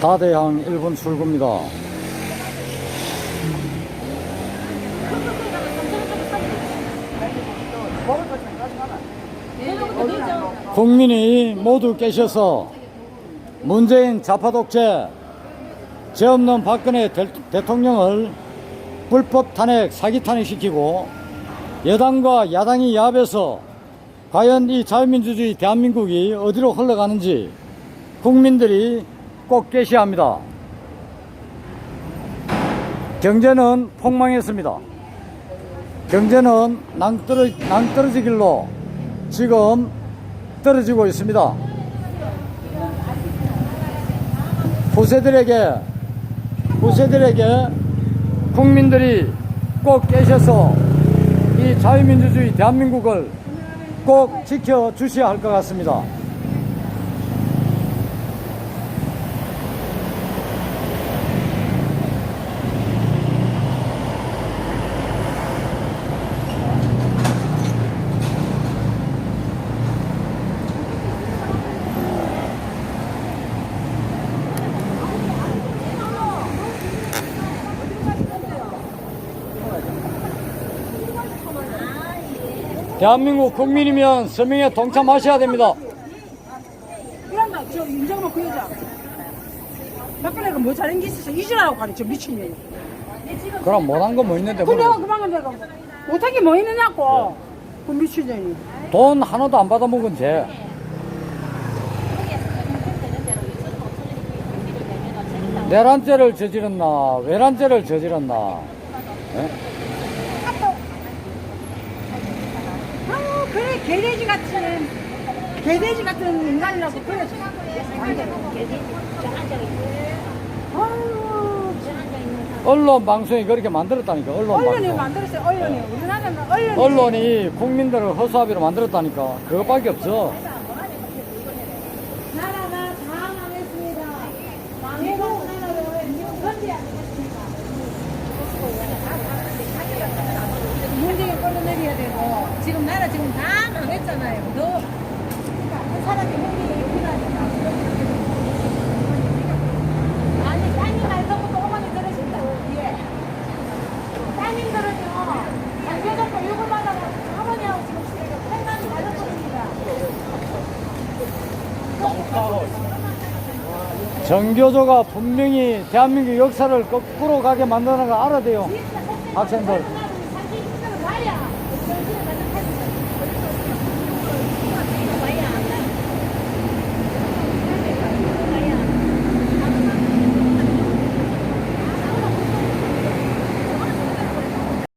다대항 1번 출구입니다. 국민이 모두 깨셔서 문재인 좌파 독재, 죄 없는 박근혜 대, 대통령을 불법 탄핵, 사기 탄핵시키고 여당과 야당이 야합해서 과연 이 자유민주주의 대한민국이 어디로 흘러가는지 국민들이 꼭 깨셔야 합니다. 경제는 폭망했습니다. 경제는 낭떠러, 낭떠러지길로 지금 떨어지고 있습니다. 후세들에게, 후세들에게 국민들이 꼭 깨셔서 이 자유민주주의 대한민국을 꼭 지켜주셔야 할 것 같습니다. 대한민국 국민이면 서명에 동참하셔야 됩니다. 이란다. 저 윤정만 그 여자. 박근혜가 뭐 잘한 게 있어서 이지라고 가르쳐 미친년이. 그럼 못한 거 뭐 있는데 그 내가 뭐 그만한 내가 못한 게뭐 있느냐고. 그 미친년이. 돈 하나도 안 받아먹은 죄. 내란죄를 저질렀나 외란죄를 저질렀나. 예? 아우 그래 개돼지 같은 개돼지 같은 인간이라고 그래. 아유. 언론 방송이 그렇게 만들었다니까 언론 언론이 방송. 만들었어요 언론이. 우리나라는 언론이 언론이 국민들을 허수아비로 만들었다니까 그것밖에 없어 나라가 다 망했습니다 망해도 나라를 현재 안 했습니다 문재인 끌어내려야 되고 지금 나라 지금 다 망했잖아요. 너 한 사람이 힘이 필요하니까 아니 따님 말서부터 어머니 들으신다 예. 따님들은요 장교잡고 욕을 받아서 어머니하고 지금 생각이 달라졌습니다. 정교조가 분명히 대한민국 역사를 거꾸로 가게 만드는 걸 알아야 돼요. 학생들